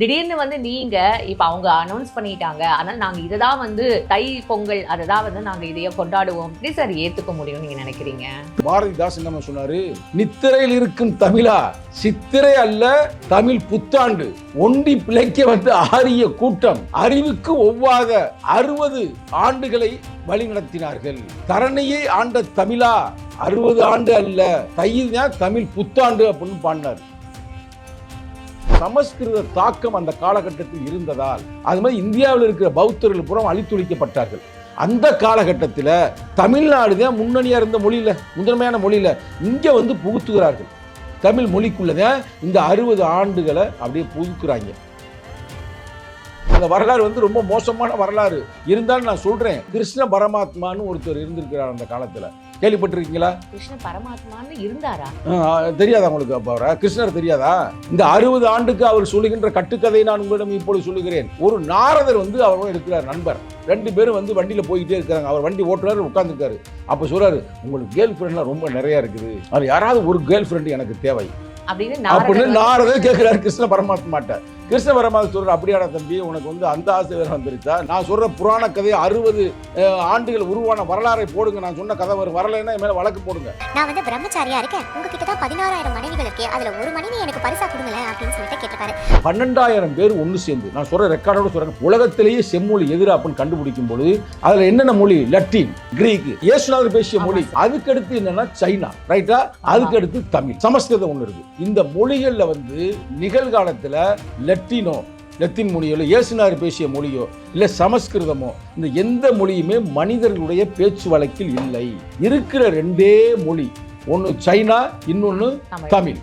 திடீர்னு வந்து நீங்க இப்ப அவங்க அனௌன்ஸ் பண்ணிட்டாங்க. ஆனால் நாங்க இதை தான் வந்து தை பொங்கல் அதை தான் வந்து நாங்க இதைய கொண்டாடுவோம். எப்படி சார் ஏத்துக்க முடியும் நீங்க நினைக்கிறீங்க? பாரதிதாசன் என்ன சொன்னாரு? நித்திரையில் இருக்கும் தமிழா சித்திரை அல்ல தமிழ் புத்தாண்டு. ஒண்டி பிழைக்க வந்து ஆரிய கூட்டம். அறிவுக்கு ஒவ்வாத அறுபது ஆண்டுகளை வழிநடத்தினார்கள். தரணியை ஆண்ட தமிழா அறுபது ஆண்டு அல்ல தையில் தான் தமிழ் புத்தாண்டு அப்படின்னு பாடினார். சமஸ்கிருத தாக்கம் அந்த காலகட்டத்தில் இருந்ததால் அது மாதிரி இந்தியாவில் இருக்கிற பௌத்தர்கள் புறம் அழித்துழிக்கப்பட்டார்கள். அந்த காலகட்டத்தில் தமிழ்நாடு தான் முன்னணியாக இருந்த மொழியில் முதன்மையான மொழியில் இங்கே வந்து புகுத்துகிறார்கள். தமிழ் மொழிக்குள்ளே தான் இந்த அறுபது ஆண்டுகளை அப்படியே புகுக்குறாங்க அந்த வரலாறு வந்து ரொம்ப மோசமான வரலாறு. இருந்தாலும் நான் சொல்கிறேன் கிருஷ்ண பரமாத்மான்னு ஒருத்தர் இருந்திருக்கிறார் அந்த காலத்தில். கேள்விப்பட்டிருக்கீங்களா? கிருஷ்ண பரமாத்மான்னு இருந்தாரா? தெரியாதா உங்களுக்கு அப்ப அவரை? கிருஷ்ணர் தெரியாதா? இந்த அறுபது ஆண்டுக்கு அவர் சொல்லுகின்ற கட்டுக்கதையை நான் உங்களிடம் இப்பொழுது சொல்லுகிறேன். ஒரு நாரதர் வந்து அவரோட இருக்கிறார் நண்பர். ரெண்டு பேரும் வந்து வண்டியில போய்கிட்டே இருக்காங்க அவர் வண்டி ஓட்டுறாரு உட்காந்துருக்காரு அப்ப சொல்றாரு உங்களுக்கு கேர்ள் ஃப்ரெண்ட்லாம் ரொம்ப நிறைய இருக்குது. அது யாராவது ஒரு கேர்ள் ஃப்ரெண்ட் எனக்கு தேவை. அப்படின்னு நாரதர் கேட்கிறாரு கிருஷ்ண பரமாத்மாட்ட. கிருஷ்ண பரமாத்மா சொல்ற அப்படியாடா தம்பி உனக்கு வந்து அந்த ஆசை வேற வந்துருச்சா? நான் சொல்ற புராண கதையை அறுபது ஆண்டுகள் உருவான வரலாறை போடுங்க. நான் சொன்ன கதை வரும் வரலைன்னா என் மேல வழக்கு போடுங்க. நான் வந்து பிரம்மச்சாரியா இருக்கேன். உங்ககிட்ட தான் பதினாறாயிரம் மனைவிகள் இருக்கே. அதுல ஒரு மனைவி எனக்கு பரிசா கொடுங்களேன் அப்படின்னு சொல்லிட்டு கேட்டிருக்காரு. பன்னெண்டாயிரம் பேர் ஒன்று சேர்ந்து நான் சொல்ற ரெக்கார்டோட சொல்றேன். உலகத்திலேயே செம்மொழி எதிரா அப்படின்னு கண்டுபிடிக்கும் பொழுது அதுல என்னென்ன மொழி? லத்தீன் கிரீக் இயேசுநாதர் பேசிய மொழி. அதுக்கு அடுத்து என்னன்னா சைனா ரைட்டா அதுக்கு அடுத்து தமிழ். சமஸ்கிருதம் ஒன்று இருக்கு. இந்த மொழிகள்ல வந்து நிகழ்காலத்துல லத்தீனோ லத்தீன் மொழியோ இல்லை இயேசுநாதர் பேசிய மொழியோ இல்லை சமஸ்கிருதமோ இந்த எந்த மொழியுமே மனிதர்களுடைய பேச்சு வழக்கில் இல்லை. இருக்கிற ரெண்டே மொழி ஒன்று சைனா இன்னொன்று தமிழ். தமிழ்.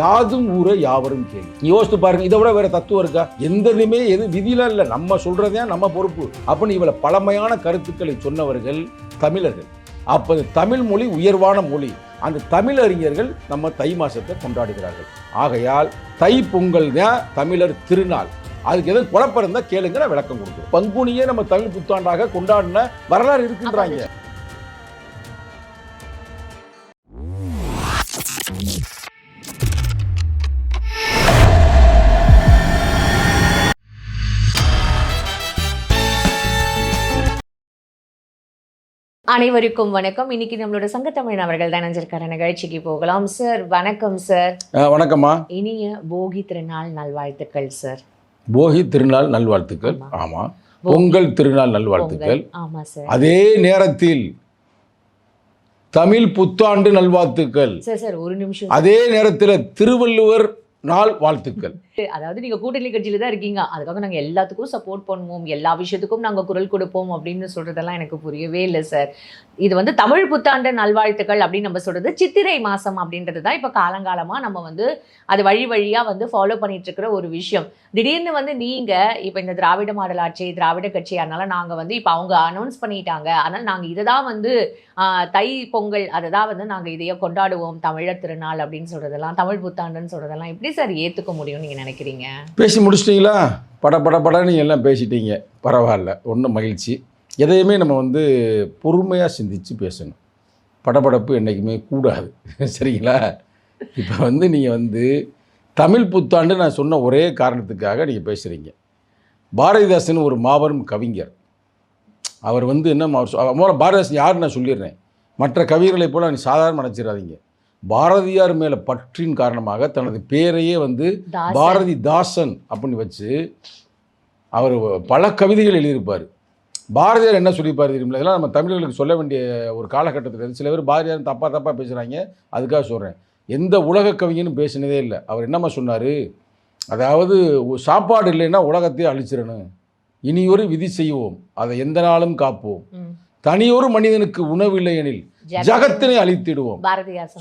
யாதும் ஊர யாவரும் கேள்வி யோசித்து பாருங்க இதை விட வேற தத்துவம் இருக்கா? எந்ததுமே எது விதியில இல்ல நம்ம சொல்றதே நம்ம பொறுப்பு. அப்படின்னு இவ்வளவு பழமையான கருத்துக்களை சொன்னவர்கள் தமிழர்கள். அப்ப தமிழ் மொழி உயர்வான மொழி. அந்த தமிழ் அறிஞர்கள் நம்ம தை மாசத்தை கொண்டாடுகிறார்கள். ஆகையால் தை பொங்கல் தான் தமிழர் திருநாள். அதுக்கு எதுவும் குழப்பம் இருந்தா கேளுங்க நான் விளக்கம் கொடுக்குறேன் பங்குனியே நம்ம தமிழ் புத்தாண்டாக கொண்டாடின வரலாறு இருக்குன்றாங்க. அனைவருக்கும் வணக்கம். இன்னைக்கு நம்மளோட சங்கத்தமிழ் அவர்கள் தான் நினைஞ்சிருக்கார நிகழ்ச்சிக்கு போகலாம் சார் வணக்கம் சார் வணக்கம்மா. இனிய போகி திருநாள் நல்வாழ்த்துக்கள் சார் போகி திருநாள் நல்வாழ்த்துக்கள். ஆமா. பொங்கல் திருநாள் நல்வாழ்த்துக்கள். ஆமா சார் அதே நேரத்தில் தமிழ் புத்தாண்டு நல்வாழ்த்துக்கள். சார் சார் ஒரு நிமிஷம். அதே நேரத்தில் திருவள்ளுவர் நாள் வாழ்த்துக்கள். அதாவது நீங்க கூட்டணி கட்சியில தான் இருக்கீங்க. அதுக்காக நாங்கள் எல்லாத்துக்கும் சப்போர்ட் பண்ணுவோம். எல்லா விஷயத்துக்கும் நாங்க குரல் கொடுப்போம் அப்படின்னு சொல்கிறதெல்லாம் எனக்கு புரியவே இல்லை சார் இது வந்து தமிழ் புத்தாண்டு நல்வாழ்த்துக்கள் அப்படின்னு நம்ம சொல்றது சித்திரை மாசம் அப்படின்றது தான். இப்போ காலங்காலமா நம்ம வந்து அது வழி வழியா வந்து ஃபாலோ பண்ணிட்டு இருக்கிற ஒரு விஷயம். திடீர்னு வந்து நீங்க இப்ப இந்த திராவிட மாடல் ஆட்சி திராவிட கட்சி அதனால நாங்க வந்து இப்போ அவங்க அனௌன்ஸ் பண்ணிட்டாங்க. அதனால் நாங்க இதை தான் வந்து ஆஹ், தை பொங்கல் அதை தான் வந்து நாங்க இதையே கொண்டாடுவோம். தமிழர் திருநாள் அப்படின்னு சொல்றதெல்லாம் தமிழ் புத்தாண்டுன்னு சொல்றதெல்லாம் எப்படி சார் ஏத்துக்க முடியும் நீங்கள் நினைக்கிறீங்க? பேசி முடிச்சிட்டிங்களா? பட பட படன்னு எல்லாம் பேசிட்டீங்க. பரவாயில்ல ஒன்றும் மகிழ்ச்சி. எதையுமே நம்ம வந்து பொறுமையாக சிந்திச்சு பேசணும். படபடப்பு என்றைக்குமே கூடாது. சரிங்களா? இப்போ வந்து நீங்கள் வந்து தமிழ் புத்தாண்டு நான் சொன்ன ஒரே காரணத்துக்காக நீங்கள் பேசுகிறீங்க பாரதிதாசன் ஒரு மாபெரும் கவிஞர். அவர் வந்து என்ன அவர் சொ- பாரதிதாசன் யார் நான் சொல்லிடுறேன். மற்ற கவிகளை போல நீ சாதாரண நினச்சிடாதீங்க. பாரதியார் மேலே பற்றின் காரணமாக தனது பேரையே வந்து. பாரதி தாசன் அப்படின்னு வச்சு அவர் பல கவிதைகள் எழுதியிருப்பார். பாரதியார் என்ன சொல்லியிருப்பார் தெரியுமா இதெல்லாம் நம்ம தமிழர்களுக்கு சொல்ல வேண்டிய ஒரு காலகட்டத்தில். சில பேர் பாரதியார் தப்பாக தப்பாக பேசுகிறாங்க அதுக்காக சொல்கிறேன் எந்த உலக கவிஞனும் பேசினதே இல்லை. அவர் என்னம்மா சொன்னார்? அதாவது சாப்பாடு இல்லைன்னா உலகத்தையே அழிச்சிடணும். இனியொரு விதி செய்வோம். அதை எந்த நாளும் காப்போம். தனியொரு மனிதனுக்கு உணவு இல்லை எனில் ஜகத்தினை அழித்திடுவோம்.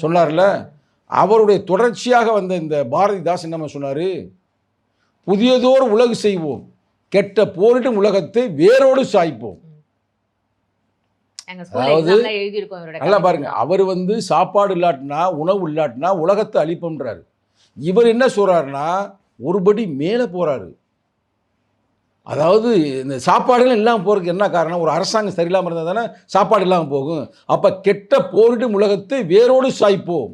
சொன்னார்ல? அவருடைய தொடர்ச்சியாக வந்த இந்த பாரதிதாசன் என்ன சொன்னார் புதியதோர் உலகு செய்வோம் கெட்ட போரிடும் உலகத்தை வேரோடு சாய்ப்போம். அதாவது- நல்லா. பாருங்க அவர் வந்து சாப்பாடு இல்லாட்டினா உணவு இல்லாட்டினா உலகத்தை அழிப்போம்ன்றாரு. இவர் என்ன சொல்றாருன்னா ஒருபடி மேலே போறாரு. அதாவது இந்த சாப்பாடுகள் இல்லாமல் போகிறதுக்கு என்ன காரணம்? ஒரு அரசாங்கம் சரியில்லாமல் இருந்தால் தானே சாப்பாடு இல்லாமல் போகும். அப்போ கெட்ட போரிடும் உலகத்தை வேரோடு சாய்ப்போம்.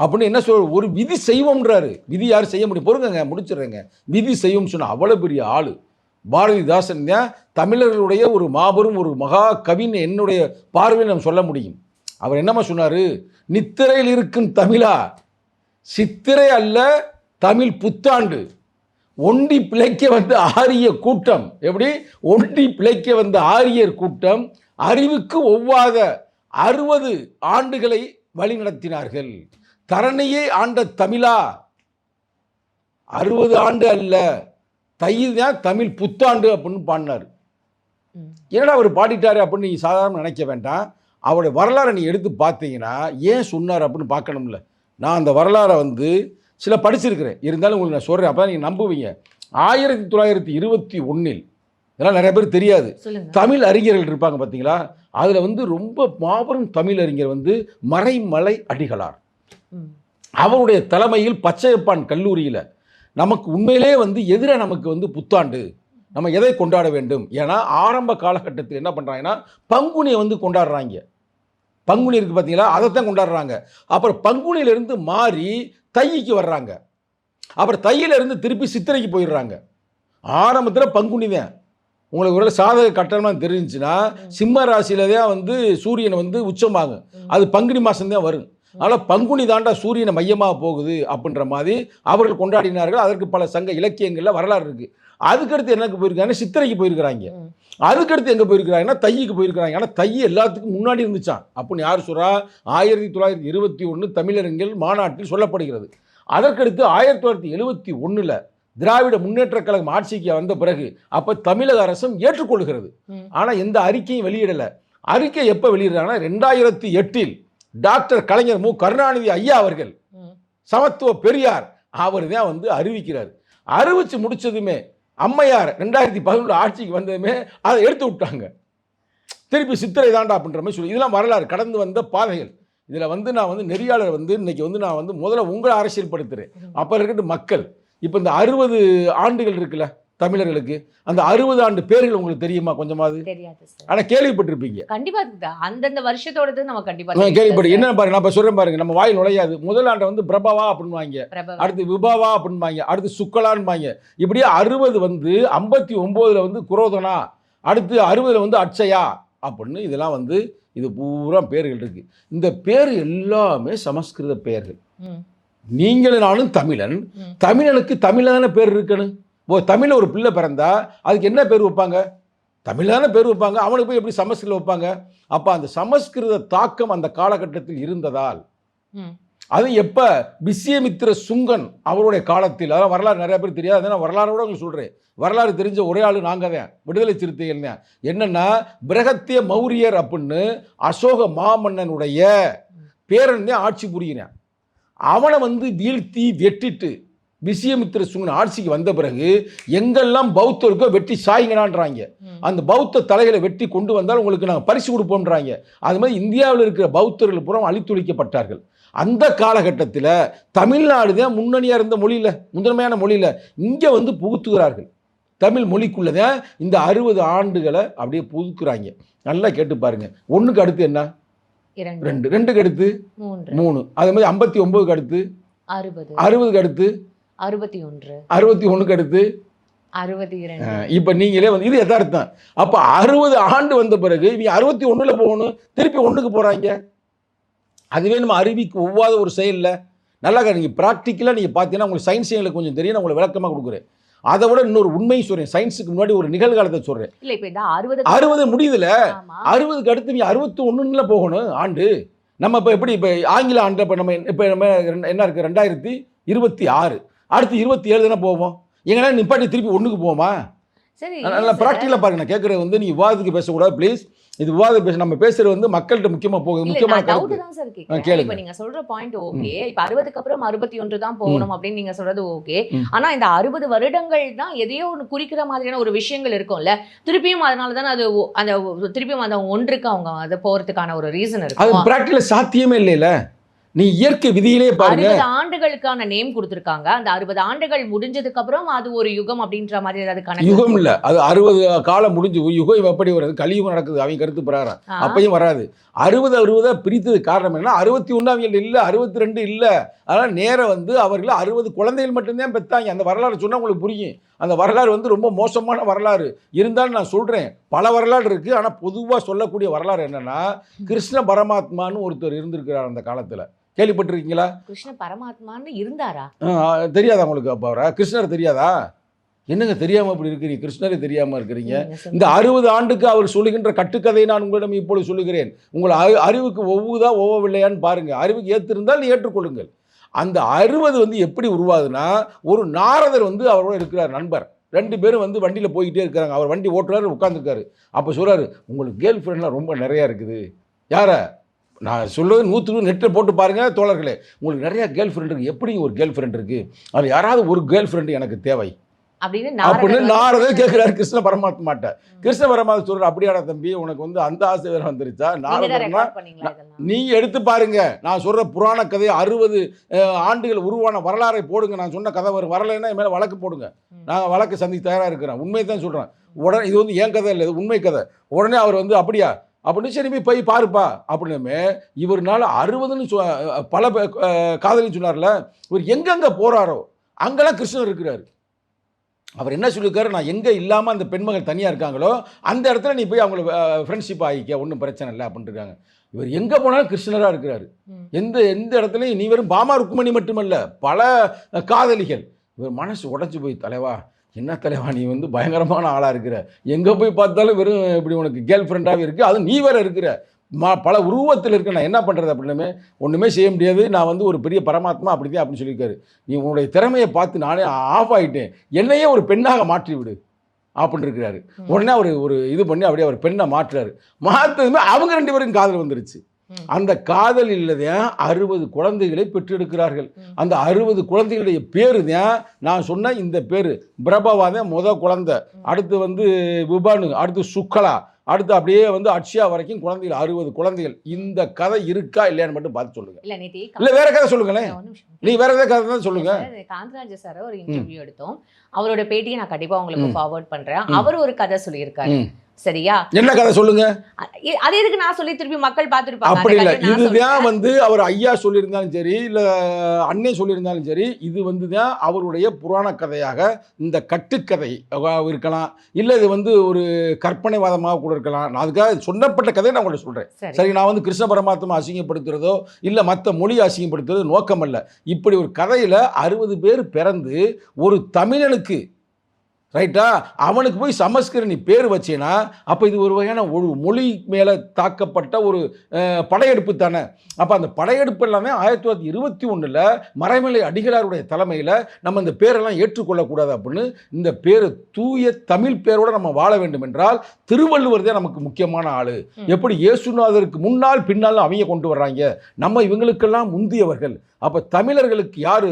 அப்படின்னு என்ன சொல் ஒரு விதி செய்வோம்ன்றாரு. விதி யாரும் செய்ய முடியும்? பொறுங்கங்க முடிச்சிடுறேங்க. விதி செய்வோம்னு சொன்ன அவ்வளோ பெரிய ஆள். பாரதிதாசன் தான் தமிழர்களுடைய ஒரு மாபெரும் ஒரு மகா கவின்னு என்னுடைய பார்வையில் நம்ம சொல்ல முடியும். அவர் என்னம்மா சொன்னார்? நித்திரையில் இருக்கும் தமிழா. சித்திரை அல்ல தமிழ் புத்தாண்டு. ஒண்டி பிழைக்க வந்த ஆரிய கூட்டம். எப்படி? ஒண்டி பிழைக்க வந்த ஆரியர் கூட்டம் அறிவுக்கு ஒவ்வாத அறுபது ஆண்டுகளை வழிநடத்தினார்கள். தரணியை ஆண்ட தமிழா? அறுபது ஆண்டு அல்ல. தையில் தான் தமிழ் புத்தாண்டு அப்படின்னு பாடினார். என்னடா அவர் பாடிட்டாரு அப்படின்னு நீ சாதாரண நினைக்க வேண்டாம். அவருடைய வரலாறை நீ எடுத்து பார்த்தீங்கன்னா ஏன் சொன்னார் அப்படின்னு பார்க்கணும்ல. நான் அந்த வரலாறை வந்து சில படிச்சிருக்கிறேன். இருந்தாலும் உங்களுக்கு நான் சொல்கிறேன் அப்போ நீங்கள் நம்புவீங்க. ஆயிரத்தி தொள்ளாயிரத்தி இருபத்தி ஒன்றில் இதெல்லாம் நிறைய பேர் தெரியாது. தமிழ் அறிஞர்கள் இருப்பாங்க பார்த்தீங்களா அதில் வந்து ரொம்ப மாபெரும் தமிழ் அறிஞர் வந்து மறைமலை அடிகளார். அவருடைய தலைமையில் பச்சையப்பான் கல்லூரியில் நமக்கு உண்மையிலே வந்து எதிராக நமக்கு வந்து புத்தாண்டு. நம்ம எதை கொண்டாட வேண்டும்? ஏன்னா ஆரம்ப காலகட்டத்தில் என்ன பண்ணுறாங்கன்னா பங்குனியை வந்து கொண்டாடுறாங்க. பங்குனி இருக்குது பார்த்தீங்களா அதைத்தான் கொண்டாடுறாங்க. அப்புறம் பங்குனியிலேருந்து மாறி தைக்கு வர்றாங்க. அப்புறம் தையிலேருந்து திருப்பி சித்திரைக்கு போயிடுறாங்க. ஆரம்பத்தில் பங்குனி தான் உங்களுக்கு ஒரு சாதக கட்டணம் தெரிஞ்சுச்சுன்னா சிம்ம ராசியில தான் வந்து சூரியன் வந்து உச்சமாகும். அது பங்குனி மாதம் தான் வரும் அதனால் பங்குனி தாண்டா சூரியனை மையமாக போகுது அப்படின்ற மாதிரி அவர்கள் கொண்டாடினார்கள். அதற்கு பல சங்க இலக்கியங்களில் வரலாறு இருக்குது அதுக்கடுத்து எனக்கு போயிருக்காங்க சித்திரைக்கு போயிருக்கிறாங்க. அதுக்கடுத்து எங்கே போயிருக்கிறாங்கன்னா தைக்கு போயிருக்கிறாங்க. ஏன்னா தை எல்லாத்துக்கும் முன்னாடி இருந்துச்சான் அப்படின்னு யார் சொல்கிறா ஆயிரத்தி தொள்ளாயிரத்தி இருபத்தி ஒன்று தமிழறிஞர்கள் மாநாட்டில் சொல்லப்படுகிறது. அதற்கடுத்து ஆயிரத்தி தொள்ளாயிரத்தி எழுபத்தி ஒன்றில் திராவிட முன்னேற்றக் கழகம் ஆட்சிக்கு வந்த பிறகு அப்போ தமிழக அரசும் ஏற்றுக்கொள்கிறது. ஆனால் எந்த அறிக்கையும் வெளியிடலை. அறிக்கை எப்போ வெளியிடுறாங்கன்னா ரெண்டாயிரத்தி எட்டில் டாக்டர் கலைஞர் மு. கருணாநிதி ஐயா அவர்கள். சமத்துவ பெரியார் அவர் தான் வந்து அறிவிக்கிறார். அறிவிச்சு முடிச்சதுமே அம்மையார் ரெண்டாயிரத்தி பதினொன்று ஆட்சிக்கு வந்ததுமே அதை எடுத்து விட்டாங்க. திருப்பி சித்திரை தாண்டா அப்படின்ற மாதிரி சொல்லி இதெல்லாம் வரலாறு. கடந்து வந்த பாதைகள் இதில் வந்து நான் வந்து நெறியாளர் வந்து இன்னைக்கு வந்து நான் வந்து முதல்ல உங்களை அரசியல்படுத்துகிறேன் அப்போ இருக்கட்டும் மக்கள். இப்போ இந்த அறுபது ஆண்டுகள் இருக்குல்ல தமிழர்களுக்கு அந்த அறுபது ஆண்டு பேர்கள் உங்களுக்கு தெரியுமா கொஞ்சமாவது? ஆனால் கேள்விப்பட்டிருப்பீங்க. கண்டிப்பா அந்தந்த வருஷத்தோடது நம்ம கண்டிப்பா கேள்விப்பட்டு. என்ன பாருங்க நான் இப்போ சொல்கிறேன் பாருங்க நம்ம வாயில் நுழையாது. முதல் ஆண்டை வந்து பிரபவா அப்படின்வாங்க. அடுத்து விபாவா அப்படின்பாங்க அடுத்து சுக்கலான்பாங்க இப்படியே அறுபது வந்து ஐம்பத்தி ஒம்போதில் வந்து குரோதனா அடுத்து அறுபதில் வந்து அட்சயா அப்படின்னு இதெல்லாம் வந்து இது பூரா பேர்கள் இருக்கு. இந்த பேர் எல்லாமே சமஸ்கிருத பெயர்கள். நீங்களும் நானும் தமிழன். தமிழனுக்கு தமிழான பேர் இருக்கணும்? ஓ தமிழில் ஒரு பிள்ளை பிறந்தா அதுக்கு என்ன பேர் வைப்பாங்க? தமிழான பேர் வைப்பாங்க. அவனுக்கு போய் எப்படி சமஸ்கிருதம் வைப்பாங்க? அப்போ அந்த சமஸ்கிருத தாக்கம் அந்த காலகட்டத்தில் இருந்ததால். அது எப்போ? விஸ்யமித்திர சுங்கன் அவருடைய காலத்தில். அதான் வரலாறு நிறைய பேர் தெரியாது. அதான் நான் வரலாறோட உங்களுக்கு சொல்கிறேன் வரலாறு தெரிஞ்ச ஒரே ஆள் நாங்கள் தான் விடுதலை சிறுத்தைகள் தான். என்னன்னா பிரகத்திய மௌரியர் அப்படின்னு அசோக மாமன்னனுடைய பேரன் தான் ஆட்சி புரியினேன் அவனை வந்து வீழ்த்தி வெட்டிட்டு விஸ்யமித்திர சுங்கன் ஆட்சிக்கு வந்த பிறகு எங்கெல்லாம் பௌத்தருக்கோ வெட்டி சாய்ங்கடான்றாங்க. அந்த பௌத்த தலைகளை வெட்டி கொண்டு வந்தால் உங்களுக்கு நாங்கள் பரிசு கொடுப்போம்ன்றாங்க. அது மாதிரி இந்தியாவில் இருக்கிற பௌத்தர்கள் புறம் அழித்தொழிக்கப்பட்டார்கள். அந்த காலகட்டத்தில் தமிழ்நாடு தான் முன்னணியாக இருந்த மொழியில் முதன்மையான மொழியில் இங்கே வந்து புகுத்துகிறார்கள். தமிழ் மொழிக்குள்ளே தான் இந்த அறுபது ஆண்டுகளை அப்படியே புதுக்குறாங்க நல்லா கேட்டு பாருங்க. ஒன்றுக்கு அடுத்து என்ன? ரெண்டு. ரெண்டுக்கு அடுத்து? மூணு. அதே மாதிரி ஐம்பத்தி ஒம்போதுக்கு அடுத்து? அறுபது. அறுபதுக்கு அடுத்து? அறுபத்தி ஒன்று. அறுபத்தி ஒன்றுக்கு அடுத்து? அறுபத்தி இரண்டு. இப்போ நீங்களே வந்து இது யதார்த்தம். அப்போ அறுபது ஆண்டு வந்த பிறகு இவங்க அறுபத்தி ஒன்றில் போகணும் திருப்பி ஒன்றுக்கு போகிறாங்க அதுவே நம்ம அறிவிக்கு ஒவ்வாத ஒரு செயலில் நல்லா நீங்கள் ப்ராக்டிக்கலாக நீங்கள் பார்த்தீங்கன்னா உங்களுக்கு சயின்ஸ் எங்களுக்கு கொஞ்சம் தெரியும் நான் உங்களுக்கு விளக்கமாக கொடுக்குறேன். அதை விட இன்னொரு உண்மையை சொல்கிறேன் சயின்ஸுக்கு முன்னாடி ஒரு நிகழ்காலத்தை இந்த அறுபது முடியுதுல? அறுபதுக்கு அடுத்து நீ அறுபத்தி ஒன்றுல போகணும் ஆண்டு. நம்ம இப்போ எப்படி இப்போ ஆங்கில ஆண்டு இப்போ நம்ம இப்போ நம்ம என்ன இருக்குது ரெண்டாயிரத்தி இருபத்தி ஆறு. அடுத்து இருபத்தி ஏழு தானே போவோம்? எங்கன்னா நிப்பாட்டி திருப்பி ஒன்றுக்கு போவோமா? சரி நல்லா ப்ராக்டிக்கலாக பாருங்க. நான் கேட்குறது வந்து நீ விவாதத்துக்கு பேசக்கூடாது ப்ளீஸ் இது விவாதம் பேச நம்ம பேசுறது வந்து மக்கள்கிட்ட முக்கியமாக போகுது முக்கியமான கருத்து. தான் சார் கேக்குறேன். இப்ப நீங்க சொல்ற பாயிண்ட் ஓகே இப்ப அறுபதுக்கு அப்புறம் அறுபத்தி ஒன்று தான் போகணும் அப்படின்னு நீங்க சொல்றது ஓகே. ஆனா இந்த அறுபது வருடங்கள் தான் எதையோ ஒன்று குறிக்கிற மாதிரியான ஒரு விஷயங்கள் இருக்கும்ல. திருப்பியும் அதனால தானே அது அந்த திருப்பியும் அந்த ஒன்றுக்கு அவங்க அது போறதுக்கான ஒரு ரீசன் அது இருக்கும்? ப்ராக்டிக்கல சாத்தியமே இல்லைல்ல. நீ இயற்கை விதியிலே பாருங்க. அறுபது ஆண்டுகளுக்கான நேம் கொடுத்திருக்காங்க. அந்த அறுபது ஆண்டுகள் முடிஞ்சதுக்கு அப்புறம் அது ஒரு யுகம் அப்படின்ற மாதிரி ஏதாவது கணக்கு யுகம் இல்ல. அது அறுபது காலம் முடிஞ்சு யுகம் எப்படி வருது கலியுகம் நடக்குது. அவங்க கருத்து பிரகாரம். அப்பயும் வராது. அறுபது அறுபதா பிரித்தது. காரணம் என்ன அறுபத்தி ஒன்றாவியல் இல்லை அறுபத்தி ரெண்டு இல்லை. அதனால் நேரம் வந்து அவர்கள் அறுபது குழந்தைகள் மட்டும்தான் பெற்றாங்க அந்த வரலாறு சொன்னால் உங்களுக்கு புரியும். அந்த வரலாறு வந்து ரொம்ப மோசமான வரலாறு. இருந்தாலும் நான் சொல்கிறேன் பல வரலாறு இருக்குது ஆனால் பொதுவாக சொல்லக்கூடிய வரலாறு என்னன்னா கிருஷ்ண பரமாத்மான்னு ஒருத்தர் இருந்திருக்கிறார் அந்த காலத்தில். கேள்விப்பட்டிருக்கீங்களா? கிருஷ்ண பரமாத்மான்னு இருந்தாரா? தெரியாதா உங்களுக்கு அப்போ அவரை? கிருஷ்ணர் தெரியாதா? என்னங்க தெரியாமல் இப்படி இருக்கிறீங்க? கிருஷ்ணரே தெரியாமல் இருக்கிறீங்க. இந்த அறுபது ஆண்டுக்கு அவர் சொல்லுகின்ற கட்டுக்கதையை நான் உங்களிடம் இப்பொழுது சொல்லுகிறேன். உங்கள் அறி- அறிவுக்கு ஒவ்வுதா ஒவ்வவில்லையான்னு பாருங்க. அறிவுக்கு ஏற்றிருந்தால் நீ ஏற்றுக்கொள்ளுங்கள். அந்த அறுபது வந்து எப்படி உருவாகுதுன்னா ஒரு நாரதர் வந்து அவரோட இருக்கிறார் நண்பர். ரெண்டு பேரும் வந்து வண்டியில் போய்கிட்டே இருக்கிறாங்க. அவர் வண்டி ஓட்டுறாரு உட்காந்துருக்காரு அப்போ சொல்றாரு உங்களுக்கு கேர்ள் ஃப்ரெண்ட்லாம் ரொம்ப நிறையா இருக்குது. யாரை? நான் சொல்லுவது நூற்றுக்கு நெட்டில் போட்டு பாருங்க தோழர்களே. உங்களுக்கு நிறைய கேர்ள் ஃப்ரெண்ட் இருக்குது எப்படி ஒரு கேர்ள் ஃப்ரெண்ட் இருக்குது அது யாராவது ஒரு கேர்ள் ஃப்ரெண்டு எனக்கு தேவை. அப்படின்னு நாரதர் கேட்கிறாரு கிருஷ்ண பரமாத்மாட்ட கிருஷ்ண பரமாத்மா சொல்ற அப்படியாடா தம்பி உனக்கு வந்து அந்த ஆசை வேற வந்துருச்சா? நாரதர்னா நீ எடுத்து பாருங்க. நான் சொல்ற புராண கதை அறுபது ஆண்டுகள் உருவான வரலாறை போடுங்க. நான் சொன்ன கதை வரும் வரலைன்னா என் மேல வழக்கு போடுங்க. நான் வழக்கு சந்தி தயாரா இருக்கிறேன். உண்மையை தான் சொல்றேன். உடனே இது வந்து என் கதை இல்லை இது உண்மை கதை. உடனே அவர் வந்து அப்படியா? அப்படின்னு சரி போய் பாருப்பா. அப்படின்னுமே இவர்னால அறுபதுன்னு சொ பல பே- அஹ் காதலி சொன்னார்ல இவர் எங்கெங்க போறாரோ அங்கெல்லாம் கிருஷ்ணர் இருக்கிறாரு. அவர் என்ன சொல்லியிருக்காரு? நான் எங்கே இல்லாமல் அந்த பெண்மகள் தனியாக இருக்காங்களோ அந்த இடத்துல நீ போய் அவங்கள ஃப்ரெண்ட்ஷிப் ஆகிக்க ஒன்றும் பிரச்சனை இல்லை அப்படின்ட்டு இருக்காங்க இவர் எங்கே போனாலும் கிருஷ்ணராக இருக்கிறாரு. எந்த எந்த இடத்துலையும் நீ வெறும் பாமா ருக்குமணி மட்டுமல்ல பல காதலிகள். இவர் மனசு உடைச்சு போய் தலைவா என்ன தலைவா நீ வந்து பயங்கரமான ஆளாக இருக்கிற? எங்கே போய் பார்த்தாலும் வெறும் இப்படி உனக்கு கேர்ள் ஃப்ரெண்டாகவே இருக்குது அது நீ வேற இருக்கிற. மா பல உருவத்தில் இருக்க நான் என்ன பண்ணுறது அப்படின்னுமே ஒன்றுமே செய்ய முடியாது. நான் வந்து ஒரு பெரிய பரமாத்மா அப்படிதான் அப்படின்னு சொல்லியிருக்காரு. நீ உன்னுடைய திறமையை பார்த்து நானே ஆஃப் ஆகிட்டேன் என்னையே ஒரு பெண்ணாக மாற்றி விடு அப்படின்னு இருக்கிறாரு. உடனே அவர் ஒரு இது பண்ணி அப்படியே அவர் பெண்ணை மாற்றுறாரு. மாற்றதுமே அவங்க ரெண்டு பேரும் காதல் வந்துருச்சு. அந்த காதலில் தான் அறுபது குழந்தைகளை பெற்றெடுக்கிறார்கள். அந்த அறுபது குழந்தைகளுடைய பேரு தான் நான் சொன்ன இந்த பேரு. பிரபவா தான் முத குழந்தை. அடுத்து வந்து விபானு அடுத்து சுக்கலா அடுத்து அப்படியே வந்து அக்ஷயா வரைக்கும் குழந்தைகள் அறுபது குழந்தைகள். இந்த கதை இருக்கா இல்லையான்னு மட்டும் பார்த்து சொல்லுங்க. இல்ல வேற கதை சொல்லுங்களேன். நீ வேற ஏதாவது கதை தான் சொல்லுங்க. காந்தராஜ சார் ஒரு இன்டர்வியூ எடுத்தோம். அவரோட பேட்டியை நான் கண்டிப்பா உங்களுக்கு. ஃபார்வர்ட் பண்றேன். அவர் ஒரு கதை சொல்லியிருக்காரு. சரியா? என்ன கதை சொல்லுங்க? அது எதுக்கு நான் சொல்லி திருப்பி மக்கள் பார்த்திருப்பாங்க? அப்படி இல்லை. இதுதான். வந்து அவர் ஐயா சொல்லியிருந்தாலும் சரி இல்லை அண்ணே சொல்லியிருந்தாலும் சரி இது வந்து தான் அவருடைய புராண கதையாக இந்த கட்டுக்கதை இருக்கலாம். இல்லை இது வந்து ஒரு கற்பனைவாதமாக கூட இருக்கலாம். நான் அதுக்காக சொன்னப்பட்ட கதையை நான் உங்கள்ட்ட சொல்கிறேன் சரி. சரி நான் வந்து கிருஷ்ண பரமாத்மா அசிங்கப்படுத்துறதோ இல்லை மற்ற மொழி அசிங்கப்படுத்துறதோ நோக்கம் அல்ல இப்படி ஒரு கதையில் அறுபது பேர் பிறந்து ஒரு தமிழனுக்கு ரைட்டா அவனுக்கு போய் சமஸ்கிருத நீ பேர் வச்சேன்னா அப்போ இது ஒரு வகையான ஒரு மொழி மேலே தாக்கப்பட்ட ஒரு படையெடுப்பு தானே? அப்போ அந்த படையெடுப்பு எல்லாமே ஆயிரத்தி தொள்ளாயிரத்தி இருபத்தி ஒன்றில் மறைமலை அடிகளாருடைய தலைமையில் நம்ம இந்த பேரெல்லாம் ஏற்றுக்கொள்ளக்கூடாது அப்படின்னு இந்த பேர் தூய தமிழ் பேரோட நம்ம வாழ வேண்டும் என்றால் திருவள்ளுவர் தான் நமக்கு முக்கியமான ஆளு. எப்படி இயேசுநாதருக்கு முன்னால் பின்னால் அவங்க கொண்டு வர்றாங்க? நம்ம இவங்களுக்கெல்லாம் முந்தியவர்கள். அப்போ தமிழர்களுக்கு யார்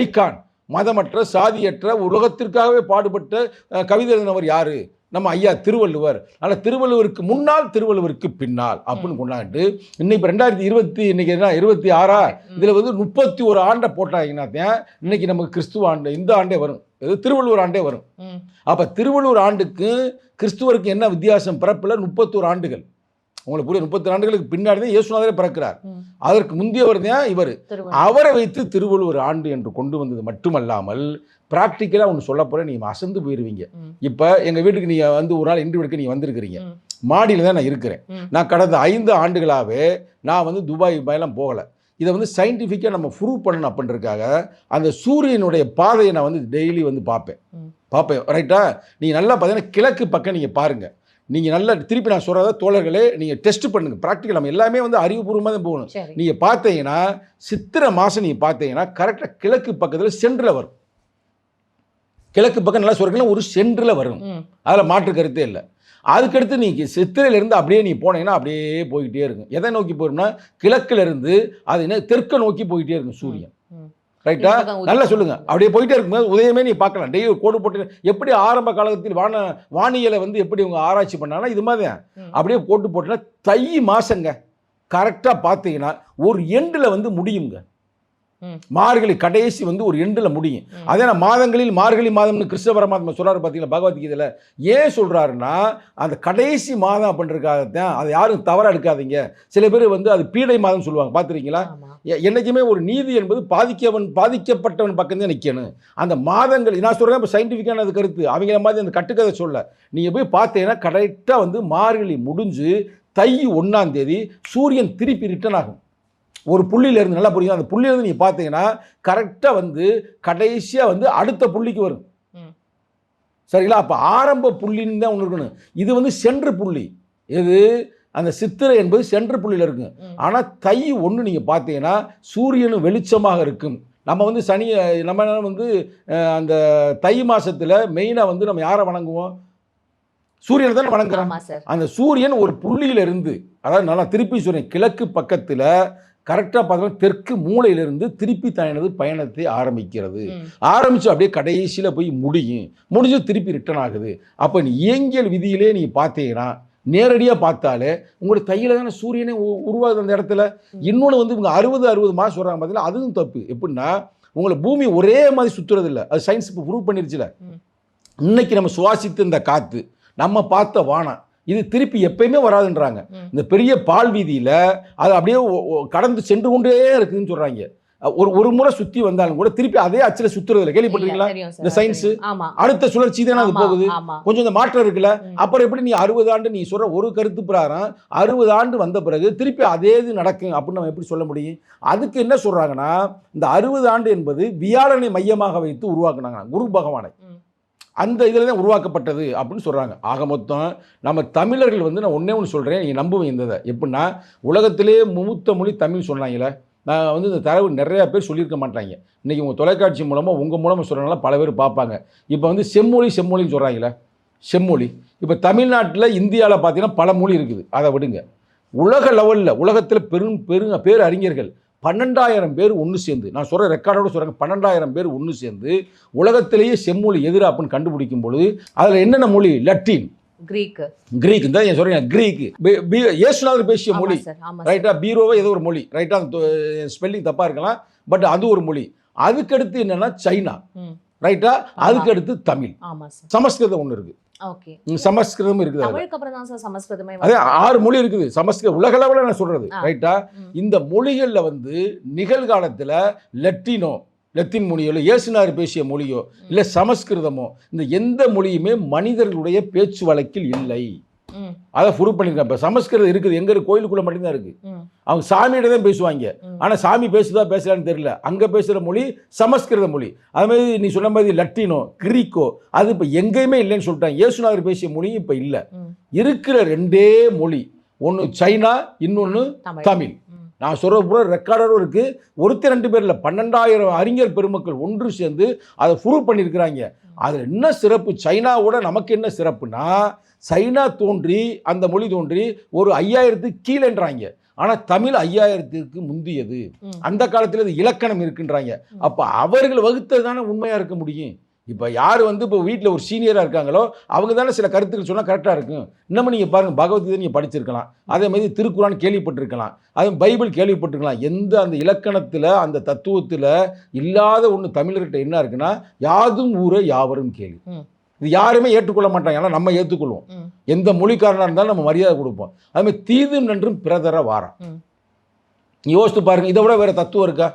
ஐகான்? மதமற்ற சாதியற்ற உலகத்திற்காகவே பாடுபட்ட கவிதை எழுதினவர் யாரு? நம்ம ஐயா திருவள்ளுவர். அதனால் திருவள்ளுவருக்கு முன்னால் திருவள்ளுவருக்கு பின்னால் அப்படின்னு கொண்டாண்டு இன்னைக்கு ரெண்டாயிரத்தி இருபத்தி இன்னைக்கு என்ன இருபத்தி ஆறா. இதில் வந்து முப்பத்தி ஒரு ஆண்டை போட்டாங்கன்னா தான் இன்னைக்கு நமக்கு கிறிஸ்துவ ஆண்டு இந்த ஆண்டே வரும். இது திருவள்ளுவர் ஆண்டே வரும். அப்போ திருவள்ளுவர் ஆண்டுக்கு கிறிஸ்துவருக்கு என்ன வித்தியாசம்? பிறப்பில் முப்பத்தோரு ஆண்டுகள். உங்களுக்கு புரியும் முப்பத்தி ஆண்டுகளுக்கு பின்னாடி தான் இயேசுநாதரே பிறக்கிறார். அதற்கு முந்தியவர் தான் இவர். அவரை வைத்து திருவள்ளுவர் ஆண்டு என்று கொண்டு வந்தது மட்டுமல்லாமல் ப்ராக்டிக்கலாக ஒன்று சொல்ல போகிறேன் நீங்கள் அசந்து போயிடுவீங்க ம். இப்போ எங்கள் வீட்டுக்கு நீங்கள் வந்து ஒரு நாள் இன்டர்வியூக்கு நீங்கள் வந்திருக்கிறீங்க. மாடியில் தான் நான் இருக்கிறேன். நான் கடந்த ஐந்து ஆண்டுகளாகவே நான் வந்து துபாய் பயலாம் போகலை இதை வந்து சயின்டிஃபிக்காக நம்ம ப்ரூவ் பண்ணணும் அப்படின்றதுக்காக அந்த சூரியனுடைய பாதையை நான் வந்து டெய்லி வந்து பார்ப்பேன். பார்ப்பேன் ரைட்டா நீங்கள் நல்லா பார்த்தீங்கன்னா கிழக்கு பக்கம் நீங்கள் பாருங்கள் நீங்கள் நல்லா திருப்பி நான் சொல்கிறத தோழர்களே நீங்கள் டெஸ்ட் பண்ணுங்கள் ப்ராக்டிக்கல் நம்ம எல்லாமே வந்து அறிவுபூர்வமாக தான் போகணும். நீங்கள் பார்த்தீங்கன்னா சித்திரை மாதம் நீங்கள் பார்த்தீங்கன்னா கரெக்டாக கிழக்கு பக்கத்தில் சென்றில் வரும். கிழக்கு பக்கம் நல்லா சொல்கிறீங்கன்னா ஒரு சென்றில் வரும். அதில் மாற்று கருத்தே இல்லை. அதுக்கடுத்து நீங்கள் சித்திரையிலேருந்து அப்படியே நீ போனீங்கன்னா அப்படியே போய்கிட்டே இருக்கும். எதை நோக்கி போயிரும்னா கிழக்குல இருந்து அது என்ன தெற்க நோக்கி போயிட்டே இருக்கும் சூரியன். ரைட்டா நல்லா. சொல்லுங்க அப்படியே போயிட்டே இருக்கும்போது உதயமே நீ பார்க்கலாம் டெய்லி கோடு போட்டு எப்படி ஆரம்ப காலத்தில் வான வானியலை வந்து எப்படி இவங்க ஆராய்ச்சி பண்ணாங்கன்னா இது மாதிரி. அப்படியே போட்டு போட்டுனா தை மாசங்க கரெக்டாக பார்த்தீங்கன்னா ஒரு எண்டில் வந்து முடியுங்க. மார்கழி கடைசி வந்து ஒரு எண்டில் முடியும். அதே நான் மாதங்களில் மார்கழி மாதம்னு கிருஷ்ண பரமாத்மா சொல்றாரு பார்த்தீங்களா பகவத்கீதையில் ஏன் சொல்றாருன்னா அந்த கடைசி மாதம் அப்படின்றதுக்காகத்தான் அதை யாரும் தவறாக எடுக்காதீங்க. சில பேர் வந்து அது பீடை மாதம் சொல்லுவாங்க பார்த்துருக்கீங்களா ஆமா. எ- என்னைக்குமே ஒரு நீதி என்பது பாதிக்கவன் பாதிக்கப்பட்டவன் பக்கம் தான் நிற்கணும் அந்த மாதங்கள் நான் சொல்கிறேன் இப்போ சயின்டிஃபிக்கான அது கருத்து அவங்கள மாதிரி அந்த கட்டுக்கதை சொல்ல. நீங்கள் போய் பார்த்தீங்கன்னா கரெக்டாக வந்து மார்கழி முடிஞ்சு தை ஒன்றாம் தேதி சூரியன் திருப்பி ரிட்டர்ன் ஆகும். ஒரு புள்ளியில இருந்து நல்லா புரியும் அந்த புள்ளியிலேருந்து நீங்கள் பார்த்தீங்கன்னா கரெக்டாக வந்து கடைசியாக வந்து அடுத்த புள்ளிக்கு வரும். சரிங்களா? அப்போ ஆரம்ப புள்ளின்னு தான் ஒன்று இருக்கணும். இது வந்து சென்று புள்ளி. எது? அந்த சித்திரை என்பது சென்று புள்ளியில் இருக்குங்க. ஆனால் தை ஒன்று நீங்கள் பார்த்தீங்கன்னா சூரியனும் வெளிச்சமாக இருக்கும். நம்ம வந்து சனி நம்ம என்ன வந்து அந்த தை மாசத்துல மெயினாக வந்து நம்ம யாரை வணங்குவோம்? சூரியனை தானே வணங்குறோம் அந்த சூரியன் ஒரு புள்ளியில இருந்து அதாவது நல்லா திருப்பி சூரியன் கிழக்கு பக்கத்தில் கரெக்டாக பார்த்தோம்னா தெற்கு மூலையிலிருந்து திருப்பி தனது பயணத்தை ஆரம்பிக்கிறது. ஆரம்பித்து அப்படியே கடைசியில் போய் முடியும். முடிஞ்சு திருப்பி ரிட்டர்ன் ஆகுது. அப்போ நீ இயங்கியல் விதியிலே நீ பார்த்தீங்கன்னா நேரடியாக பார்த்தாலே உங்களுடைய தையில தானே சூரியனே உருவாகுது அந்த இடத்துல. இன்னொன்று வந்து இவங்க அறுபது அறுபது மாதம் சொல்கிறாங்க பார்த்தீங்களா அதுவும் தப்பு. எப்படின்னா உங்களை பூமி ஒரே மாதிரி சுற்றுறது இல்லை அது சயின்ஸ் இப்போ ப்ரூவ் பண்ணிருச்சுல. இன்னைக்கு நம்ம சுவாசித்த இந்த காற்று நம்ம பார்த்த வானம் இது திருப்பி எப்பயுமே வராதுன்றாங்க. இந்த பெரிய பால் வீதியில் அது அப்படியே கடந்து சென்று கொண்டே இருக்குதுன்னு சொல்கிறாங்க ஒரு ஒரு முறை சுற்றி வந்தாலும் கூட திருப்பி அதே அச்சில் இல்ல, கேள்விப்பட்டிருக்கீங்களா? இந்த. ஆமா. அடுத்த சுழற்சி தானே அது போகுது. கொஞ்சம் இந்த மாற்றம் இருக்குல்ல. அப்புறம் எப்படி நீ அறுபது ஆண்டு நீ சொல்ற ஒரு கருத்து பிரகாரம் அறுபது ஆண்டு வந்த பிறகு திருப்பி அதே இது நடக்கும் அப்படின்னு நம்ம எப்படி சொல்ல முடியும்? அதுக்கு என்ன சொல்றாங்கன்னா இந்த அறுபது ஆண்டு என்பது வியாழனை மையமாக வைத்து உருவாக்குனாங்க குரு பகவானை. அந்த இதில் தான் உருவாக்கப்பட்டது அப்படின்னு சொல்கிறாங்க ஆக மொத்தம் நம்ம தமிழர்கள் வந்து நான் ஒன்றே ஒன்று சொல்கிறேன் நீங்கள் நம்புவேன் இந்த எப்படின்னா உலகத்திலே மூத்த மொழி தமிழ் சொன்னாங்களே நான் வந்து இந்த தரவு நிறையா பேர் சொல்லியிருக்க மாட்டாங்க. இன்றைக்கி உங்கள் தொலைக்காட்சி மூலமாக உங்கள் மூலமாக சொல்கிறனால பல பேர் பார்ப்பாங்க. இப்போ வந்து செம்மொழி செம்மொழின்னு சொல்கிறாங்களே செம்மொழி. இப்போ தமிழ்நாட்டில் இந்தியாவில் பார்த்தீங்கன்னா பல மொழி இருக்குது. அதை விடுங்க. உலக லெவலில் உலகத்தில் பெரும் பெருங்க பேர் அறிஞர்கள் பன்னெண்டாயிரம் பேர் ஒன்று சேர்ந்து நான் சொல்கிற ரெக்கார்டோட சொல்கிறேன் பன்னெண்டாயிரம் பேர் ஒன்று சேர்ந்து உலகத்திலேயே செம்மொழி எதிரா அப்படின்னு கண்டுபிடிக்கும் பொழுது அதில் என்னென்ன மொழி? லத்தீன். கிரீக் கிரீக் தான் என் சொல்கிறேன் கிரீக் இயேசுநாதர் பேசிய மொழி. ரைட்டா பீரோவோ ஏதோ ஒரு மொழி. ரைட்டா ஸ்பெல்லிங் தப்பாக இருக்கலாம் பட் அது ஒரு மொழி. அதுக்கடுத்து என்னன்னா சைனா. ரைட்டா அதுக்கடுத்து தமிழ். சமஸ்கிருதம் ஒன்று ம், சமஸ்கிருதம் இருக்குது? சமஸ்கிருதமே அதே. ஆறு மொழி இருக்குது. சமஸ்கிருத உலக அளவில் நான் சொல்றது. ரைட்டா. இந்த மொழிகளில் வந்து நிகழ்காலத்தில் லெட்டினோ லத்தீன் மொழியோ இல்லை இயேசுனார் பேசிய மொழியோ இல்லை சமஸ்கிருதமோ இந்த எந்த மொழியுமே மனிதர்களுடைய பேச்சு வழக்கில் இல்லை. அதை ப்ரூவ் பண்ணியிருக்காங்க இப்போ சமஸ்கிருதம் இருக்குது. எங்கே இருக்கு? கோயிலுக்குள்ளே மட்டும்தான் இருக்குது அவங்க சாமியிட தான் பேசுவாங்க. ஆனால் சாமி பேசுதா பேசலான்னு தெரியல. அங்கே பேசுகிற மொழி சமஸ்கிருத மொழி. அது மாதிரி நீ சொன்ன மாதிரி லட்டினோ கிரீக்கோ அது இப்போ எங்கேயுமே இல்லைன்னு சொல்லிட்டாங்க. இயேசுநாதர் பேசிய மொழியும் இப்போ இல்லை. இருக்கிற ரெண்டே மொழி. ஒன்று சைனா இன்னொன்று தமிழ். நான் சொல்கிற பூரா ரெக்கார்டரும் இருக்குது ஒருத்தர் ரெண்டு பேரில் பன்னெண்டாயிரம் அறிஞர் பெருமக்கள் ஒன்று சேர்ந்து அதை ப்ரூவ் பண்ணியிருக்கிறாங்க அதில் என்ன சிறப்பு? சைனாவோட நமக்கு என்ன சிறப்புனா சைனா தோன்றி அந்த மொழி தோன்றி ஒரு ஐயாயிரத்துக்கு கீழேன்றாங்க. ஆனால் தமிழ் ஐயாயிரத்துக்கு முந்தியது. அந்த காலத்தில் இது இலக்கணம் இருக்குன்றாங்க. அப்போ அவர்கள் வகுத்தது தானே உண்மையாக இருக்க முடியும்? இப்போ யார் வந்து இப்போ வீட்டில் ஒரு சீனியராக இருக்காங்களோ அவங்க தானே சில கருத்துக்கள் சொன்னால் கரெக்டாக இருக்கும். இன்னமும் நீங்கள் பாருங்கள் பகவத்கீதை நீங்கள் படிச்சிருக்கலாம். அதே மாதிரி திருக்குறான் கேள்விப்பட்டிருக்கலாம். அது பைபிள் கேள்விப்பட்டிருக்கலாம். எந்த அந்த இலக்கணத்தில் அந்த தத்துவத்தில் இல்லாத ஒன்று தமிழர்கிட்ட என்ன இருக்குன்னா யாதும் ஊர யாவரும் கேள்வி. இது யாருமே ஏற்றுக்கொள்ள மாட்டாங்க. ஆனால் நம்ம ஏற்றுக்கொள்வோம். எந்த மொழிக்காரனாக இருந்தாலும் நம்ம மரியாதை கொடுப்போம். அதுமாதிரி தீதும் நன்றும் பிறதர வாரம். யோசித்து பாருங்க இதை விட வேற தத்துவம் இருக்கா?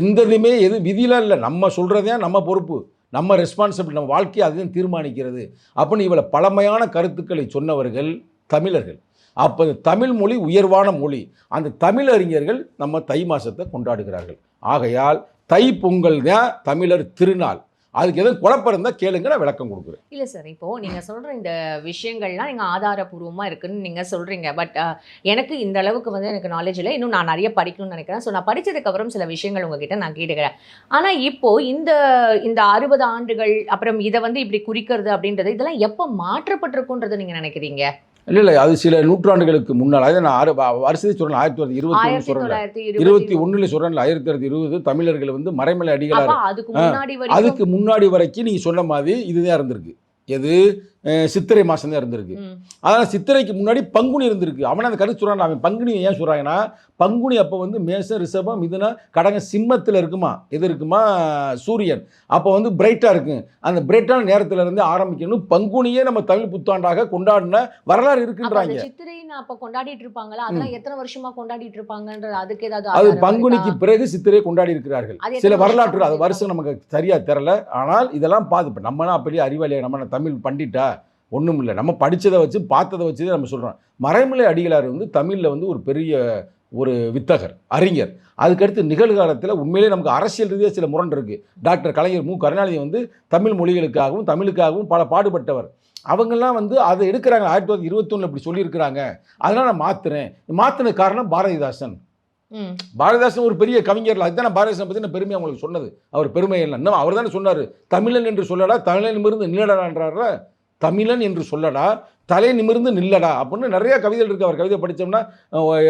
எந்த இதுமே எது விதிலாம் இல்லை. நம்ம சொல்கிறதே நம்ம பொறுப்பு. நம்ம ரெஸ்பான்சிபிள் நம்ம வாழ்க்கையை அதுதான் தீர்மானிக்கிறது. அப்படின்னு இவ்வளோ பழமையான கருத்துக்களை சொன்னவர்கள் தமிழர்கள். அப்போ தமிழ் மொழி உயர்வான மொழி. அந்த தமிழ் அறிஞர்கள் நம்ம தை மாசத்தை கொண்டாடுகிறார்கள். ஆகையால் தை பொங்கல் தான் தமிழர் திருநாள். அதுக்கு எதுவும் குழப்பம் இருந்தால் கேளுங்க நான் விளக்கம் கொடுக்குறேன். இல்லை சார் இப்போது நீங்கள் சொல்கிற இந்த விஷயங்கள்லாம் நீங்கள் ஆதாரபூர்வமாக இருக்குன்னு நீங்கள் சொல்கிறீங்க பட் எனக்கு இந்த அளவுக்கு வந்து எனக்கு நாலேஜ் இல்லை. இன்னும் நான் நிறைய படிக்கணும்னு நினைக்கிறேன். ஸோ நான் படித்ததுக்கப்புறம் சில விஷயங்கள் உங்ககிட்ட நான் கேட்டுக்கிறேன். ஆனால் இப்போது இந்த இந்த அறுபது ஆண்டுகள் அப்புறம் இதை வந்து இப்படி குறிக்கிறது அப்படின்றது இதெல்லாம் எப்போ மாற்றப்பட்டிருக்குன்றதை நீங்கள் நினைக்கிறீங்க? இல்லை இல்லை அது சில நூற்றாண்டுகளுக்கு முன்னால். அதாவது நான் ஆறு வருஷத்தை சொல்கிறேன் ஆயிரத்தி தொள்ளாயிரத்தி இருபத்தி ஒன்று சொல்கிறேன் இருபத்தி ஒன்றில் சொல்கிறேன் ஆயிரத்தி தொள்ளாயிரத்தி இருபது தமிழர்கள் வந்து மறைமலை அடிகளார். அதுக்கு முன்னாடி வரைக்கும் நீங்கள் சொன்ன மாதிரி இதுதான் இருந்திருக்கு. எது? சித்திரை மாதம் தான் இருந்திருக்கு. அதனால் சித்திரைக்கு முன்னாடி பங்குனி இருந்திருக்கு. அவனை அந்த கருத்து சொல்கிறான் அவன் பங்குனி ஏன் சொல்கிறாங்கன்னா பங்குனி அப்போ வந்து மேசம் ரிஷபம் மிதுன கடக சிம்மத்தில் இருக்குமா? இது இருக்குமா? சூரியன். அப்போ வந்து பிரைட்டாக இருக்கும் அந்த பிரைட்டான நேரத்துல இருந்து ஆரம்பிக்கணும். பங்குனியே நம்ம தமிழ் புத்தாண்டாக கொண்டாடின வரலாறு இருக்குன்றாங்க. சித்திரைன்னு அப்ப கொண்டாடிட்டு இருப்பாங்களா? அதெல்லாம் எத்தனை வருஷமா கொண்டாடிட்டு இருப்பாங்கன்றது அதுக்கு ஏதாவது அது பங்குனிக்கு? பிறகு சித்திரை கொண்டாடி இருக்கிறார்கள். சில வரலாற்று அது வருஷம் நமக்கு சரியா தெரியல. ஆனால் இதெல்லாம் பார்த்து இப்போ நம்மனா அப்படியே அறிவாளியா நம்ம தமிழ் பண்டிட்டா ஒன்றும் இல்லை நம்ம படிச்சதை வச்சு பார்த்ததை வச்சு தான் நம்ம சொல்கிறோம் மறைமலை அடிகளார் வந்து தமிழில் வந்து ஒரு பெரிய ஒரு வித்தகர் அறிஞர். அதுக்கடுத்து நிகழ்காலத்தில் உண்மையிலே நமக்கு அரசியல் ரீதியாக சில முரண் இருக்குது டாக்டர் கலைஞர் மு. கருணாநிதி வந்து தமிழ் மொழிகளுக்காகவும் தமிழுக்காகவும் பல பாடுபட்டவர். அவங்கெல்லாம் வந்து அதை எடுக்கிறாங்க. ஆயிரத்தி தொள்ளாயிரத்தி இருபத்தொன்னில் இப்படி சொல்லியிருக்கிறாங்க. அதனால் நான் மாற்றுறேன் மாற்றின காரணம் பாரதிதாசன். பாரதிதாசன் ஒரு பெரிய கவிஞர் அதுதான் நான் பாரதிதாசன் பற்றி நான் பெருமை உங்களுக்கு சொன்னது. அவர் பெருமை இல்லை. இன்னும் அவர் தானே சொன்னார். தமிழன் என்று சொல்லடா தமிழன் நிமிர்ந்து நில்லடான்றார்ல தமிழன் என்று சொல்லடா தலை நிமிர்ந்து நில்லடா அப்படின்னு நிறைய கவிதைகள் இருக்கு. அவர் கவிதை படித்தோம்னா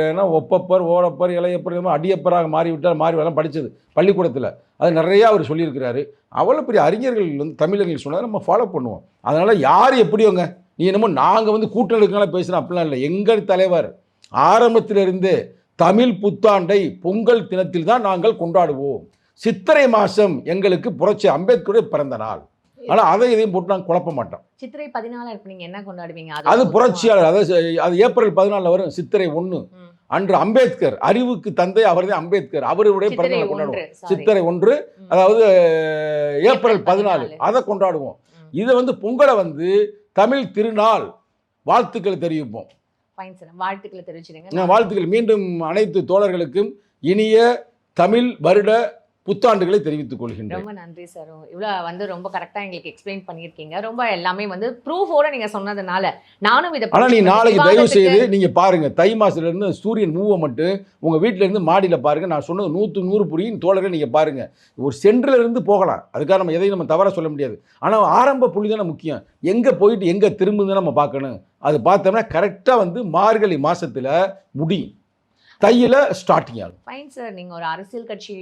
ஏன்னா ஒப்பப்பர் ஓடப்பர் இளையப்பர் அடியப்பராக மாறிவிட்டார் மாறி வரலாம் படித்தது பள்ளிக்கூடத்தில். அது நிறையா அவர் சொல்லியிருக்கிறாரு. அவ்வளோ பெரிய அறிஞர்கள் வந்து தமிழர்கள் சொன்னதை நம்ம ஃபாலோ பண்ணுவோம். அதனால் யார் எப்படியோங்க? நீ என்னமோ நாங்கள் வந்து கூட்டணிக்கான பேசுகிறோம் அப்படிலாம் இல்லை. எங்கள் தலைவர் ஆரம்பத்திலிருந்து தமிழ் புத்தாண்டை பொங்கல் தினத்தில் தான் நாங்கள் கொண்டாடுவோம். சித்திரை மாதம் எங்களுக்கு புரட்சி அம்பேத்கருடைய பிறந்த நாள். ஆனால் அதை இதையும் போட்டு நாங்கள் குழப்ப மாட்டோம் சித்திரை பதினாலு இப்ப நீங்க என்ன கொண்டாடுவீங்க அது புரட்சியாளர் அதாவது அது ஏப்ரல் பதினாலில் வரும் சித்திரை ஒன்று. அன்று அம்பேத்கர் அறிவுக்கு தந்தை அவர்தான் அம்பேத்கர் அவருடைய பிறந்த சித்திரை நாள் கொண்டாடுவோம். சித்திரை ஒன்று. அதாவது ஏப்ரல் பதினாலு. அதை கொண்டாடுவோம். இதை வந்து பொங்கலை வந்து தமிழ் திருநாள் வாழ்த்துக்கள் தெரிவிப்போம். வாழ்த்துக்களை தெரிவிச்சிடுங்க நான் வாழ்த்துக்கள் மீண்டும் அனைத்து தோழர்களுக்கும் இனிய தமிழ் வருட புத்தாண்டுகளை தெரிவித்துக் கொள்கின்றேன். ரொம்ப நன்றி சார் இவ்வளோ வந்து ரொம்ப கரெக்டாக எங்களுக்கு எக்ஸ்பிளைன் பண்ணியிருக்கீங்க. ரொம்ப எல்லாமே வந்து ப்ரூஃபோட நீங்க சொன்னதுனால நானும் இதை ஆனா நீ நாளைக்கு தயவு செய்து நீங்க பாருங்க. தை மாசத்துல இருந்து சூரியன் மூவ மட்டும் உங்க வீட்ல இருந்து மாடியில பாருங்க. நான் சொன்னது நூத்து நூறு புரியும். தோழர்கள் நீங்க பாருங்க. ஒரு சென்ட்ரல இருந்து போகலாம். அதுக்காக நம்ம எதையும் நம்ம தவற சொல்ல முடியாது. ஆனா ஆரம்ப புள்ளி தானே முக்கியம். எங்க போயிட்டு எங்க திரும்புதுன்னு நம்ம பார்க்கணும். அது பார்த்தோம்னா கரெக்டா வந்து மார்கழி மாசத்துல முடியும். தையில ஸ்டார்டிங் ஆகும். ஃபைன் சார் நீங்க ஒரு அரசியல் கட்சி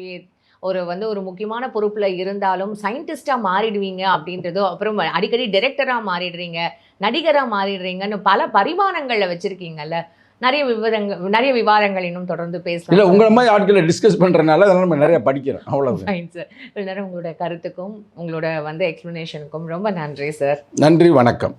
ஒரு வந்து ஒரு முக்கியமான பொறுப்புல இருந்தாலும் சயின்டிஸ்டா மாறிடுவீங்க அப்படின்றதோ அப்புறம் அடிக்கடி டைரக்டரா மாறிடுறீங்க நடிகரா மாறிடுறீங்கன்னு பல பரிமாணங்கள்ல வச்சிருக்கீங்கல்ல. நிறைய விவரங்கள் நிறைய விவாதங்கள் இன்னும் தொடர்ந்து இல்ல பேசலாம் உங்களை மாதிரி ஆட்களை டிஸ்கஸ் பண்றதுனால அதனால நம்ம நிறைய படிக்கிறோம் அவ்வளவு ஃபைன் சார் இவ்வளவு நேரம் உங்களோட கருத்துக்கும் உங்களோட வந்து எக்ஸ்பிளனேஷனுக்கும் ரொம்ப நன்றி சார் நன்றி வணக்கம்.